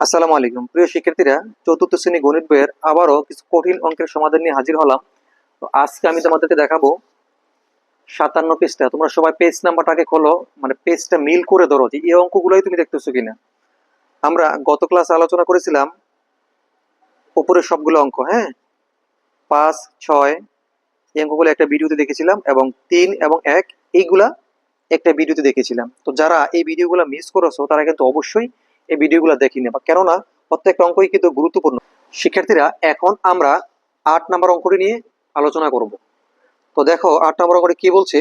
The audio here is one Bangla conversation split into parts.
আসসালামু আলাইকুম। প্রিয় শিক্ষার্থীরা, চতুর্থ শ্রেণি গণিত বইয়ের আবারও কিছু কঠিন অঙ্কের সমাধান নিয়ে হাজির হলাম। তো আজকে আমি তোমাদেরকে দেখাবো সাতান্ন পেজটা তোমরা সবাই পেজ নাম্বারটাকে খোলো মানে পেজটা মিল করে ধরো যে এই অঙ্কগুলোই তুমি দেখতেছো কিনা। আমরা গত ক্লাসে আলোচনা করেছিলাম উপরের সবগুলো অঙ্ক হ্যাঁ? পাঁচ, ছয়, এই অঙ্কগুলো একটা ভিডিওতে দেখেছিলাম এবং তিন এবং এক, এইগুলা একটা ভিডিওতে দেখেছিলাম। তো যারা এই ভিডিওগুলো মিস করেছ, তারা কিন্তু অবশ্যই এই ভিডিওগুলো দেখি নেবা কেননা প্রত্যেকটা অঙ্কই কিন্তু গুরুত্বপূর্ণ। শিক্ষার্থীরা, এখন আমরা আট নাম্বার অঙ্কটি নিয়ে আলোচনা করব। তো দেখো, আট নাম্বার অঙ্কটি কি বলছে?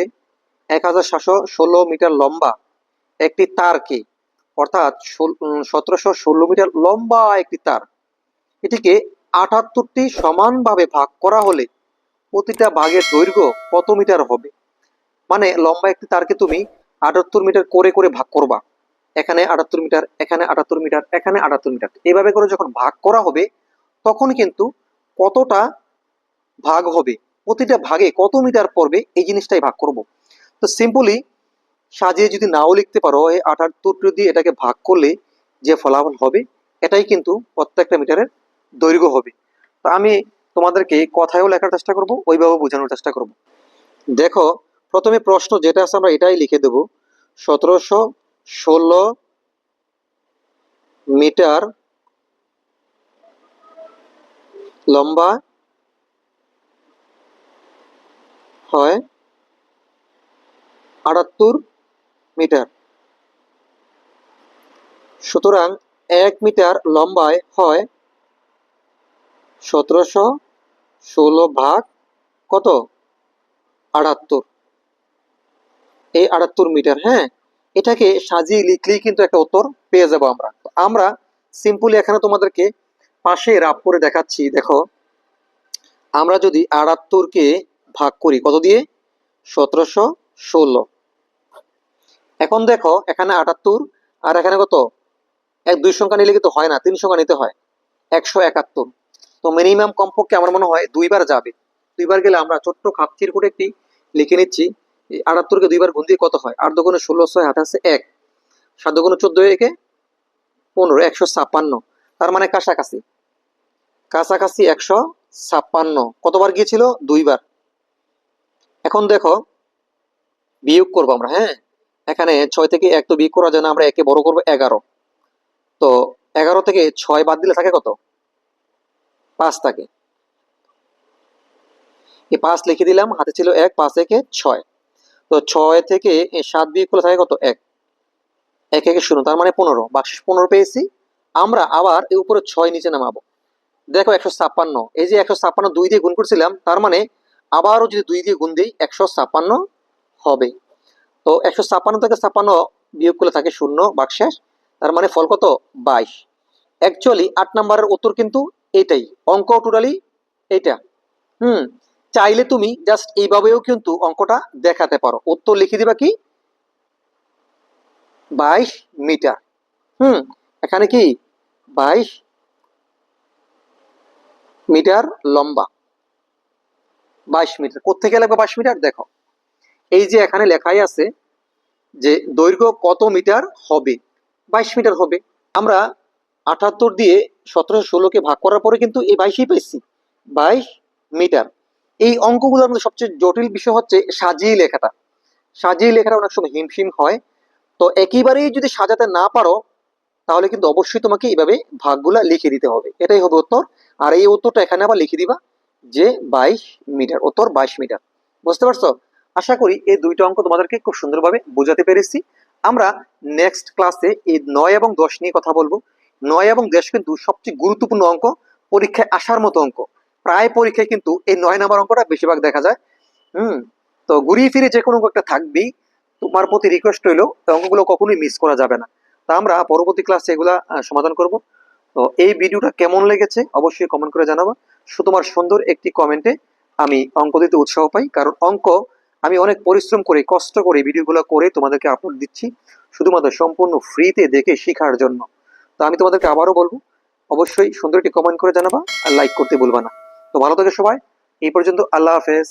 এক হাজার সাতশো ষোলো মিটার লম্বা একটি তারকে অর্থাৎ সতেরোশো ষোলো মিটার লম্বা একটি তার। এটিকে আটাত্তরটি সমানভাবে ভাগ করা হলে প্রতিটা ভাগের দৈর্ঘ্য কত মিটার হবে? মানে লম্বা একটি তারকে তুমি আটাত্তর মিটার করে করে ভাগ করবা। এখানে আটাত্তর মিটার, এখানে আটাত্তর মিটার, এখানে আটাত্তর মিটার। এভাবে করে যখন ভাগ করা হবে, তখন কিন্তু কতটা ভাগ হবে, প্রতিটা ভাগে কত মিটার পড়বে, এই জিনিসটাই ভাগ করব। তো সিম্পলি সাজিয়ে যদি নাও লিখতে পারো, এই আটাত্তর দিয়ে এটাকে ভাগ করলে যে ফলাফল হবে, এটাই কিন্তু প্রত্যেকটা মিটারের দৈর্ঘ্য হবে। তো আমি তোমাদেরকে কথায়ও লেখার চেষ্টা করব, ওইভাবে বোঝানোর চেষ্টা করব। দেখো, প্রথমে প্রশ্ন যেটা আছে আমরা এটাই লিখে দেব, সতেরোশো ষোলো মিটার লম্বা হয় আটাত্তর মিটার। সুতরাং এক মিটার লম্বায় হয় সতেরোশো ষোলো ভাগ কত? আটাত্তর। এই আটাত্তর মিটার হ্যাঁ? এটাকে সাজিয়ে লিখলেই কিন্তু একটা উত্তর পেয়ে যাব আমরা। আমরা সিম্পলি এখানে তোমাদেরকে পাশে রাফ করে দেখাচ্ছি। দেখো, আমরা যদি আটাত্তরকে ভাগ করি, কত দিয়ে? সতেরোশো ষোলো। এখন দেখো, এখানে আটাত্তর আর এখানে কত? এক দুই সংখ্যা নিলে কিন্তু হয় না, তিন সংখ্যা নিতে হয়। একশো একাত্তর। তো মিনিমাম কমপক্ষে আমার মনে হয় দুইবার যাবে। দুইবার গেলে আমরা ছোট্ট খাপচির করে একটি লিখে নিচ্ছি। আটাত্তরকে দুইবার গুণ দিয়ে কত হয়? আট দুগুণে ষোলো, ছয় আঠাশে এক। সাত দুগুণে চোদ্দ একে পনেরো, একশো ছাপ্পান্ন। তার মানে কাছাকাছি। কাছাকাছি একশো ছাপ্পান্ন। কতবার গিয়েছিল? দুইবার। এখন দেখো, বিয়োগ করব আমরা হ্যাঁ? এখানে ছয় থেকে এক তো বিয়োগ করা যায় না, আমরা একে বড় করব এগারো। তো এগারো থেকে ছয় বাদ দিলে থাকে কত? পাঁচ থাকে। এই পাঁচ লিখে দিলাম, হাতে ছিল এক, পাঁচ একে ছয়। তো ছয় থেকে সাত বিয়োগ করলে থাকে কত? এক। এক, একে শূন্য, তার মানে পনেরো। বাক্সিস পনেরো পেয়েছি। আমরা আবার এই উপরে ছয় নিচে নামাবো। দেখো একশো ছাপ্পান্ন। এই যে একশো ছাপ্পান্ন দুই দিয়ে গুণ করছিলাম, তার মানে আবারও যদি দুই দিয়ে গুণ দিই, একশো ছাপ্পান্ন হবে। তো একশো ছাপ্পান্ন থেকে ছাপ্পান্ন বিয়োগ করলে থাকে শূন্য বাক্সেস তার মানে ফল কত? বাইশ। অ্যাকচুয়ালি আট নাম্বারের উত্তর কিন্তু এটাই। অঙ্ক টোটালি এইটা। হুম চাইলে তুমি জাস্ট এইভাবেও কিন্তু অঙ্কটা দেখাতে পারো। উত্তর লিখে দিবা কি? বাইশ মিটার। হুম, এখানে কি? বাইশ মিটার লম্বা। বাইশ মিটার। কোথেকে লাগবে বাইশ মিটার? দেখো। এই যে এখানে লেখাই আছে যে দৈর্ঘ্য কত মিটার হবে? বাইশ মিটার হবে। আমরা আটাত্তর দিয়ে সতেরোশো ষোলোকে ভাগ করার পরে কিন্তু এই বাইশই পেয়েছি। বাইশ মিটার। এই অঙ্কগুলোর মধ্যে সবচেয়ে জটিল বিষয় হচ্ছে সাজিয়ে লেখাটা। সাজিয়ে লেখাটা অনেক সময় হিমশিম হয়। তো একেবারেই যদি সাজাতে না পারো, তাহলে কিন্তু অবশ্যই তোমাকে এইভাবে ভাগগুলা লিখে দিতে হবে। এটাই হবে উত্তর। আর এই উত্তরটা এখানে আবার লিখে দিবা যে বাইশ মিটার, উত্তর বাইশ মিটার। বুঝতে পারছ? আশা করি এই দুইটা অঙ্ক তোমাদেরকে খুব সুন্দরভাবে বোঝাতে পেরেছি। আমরা নেক্সট ক্লাসে এই নয় এবং দশ নিয়ে কথা বলব। নয় এবং দশ কিন্তু সবচেয়ে গুরুত্বপূর্ণ অঙ্ক, পরীক্ষায় আসার মতো অঙ্ক। প্রায় পরীক্ষায় কিন্তু এই নয় নাম্বার অঙ্কটা বেশিরভাগ দেখা যায়। হুম, তো ঘুরিয়ে ফিরে যে কোনো একটা থাকবেই। তোমার প্রতি রিকোয়েস্ট রইল অঙ্কগুলো কখনোই মিস করা যাবে না। তা আমরা পরবর্তী ক্লাসে এগুলা সমাধান করব। তো এই ভিডিওটা কেমন লেগেছে অবশ্যই কমেন্ট করে জানাব। তোমার সুন্দর একটি কমেন্টে আমি অঙ্ক দিতে উৎসাহ পাই, কারণ অঙ্ক আমি অনেক পরিশ্রম করে, কষ্ট করে ভিডিওগুলো করে তোমাদেরকে আপলোড দিচ্ছি, শুধুমাত্র সম্পূর্ণ ফ্রিতে দেখে শেখার জন্য। তো আমি তোমাদেরকে আবারও বলব, অবশ্যই সুন্দর একটি কমেন্ট করে জানাবা আর লাইক করতে ভুলবা না। তো ভালো থাকে সবাই। এই পর্যন্ত আল্লাহ হাফেজ।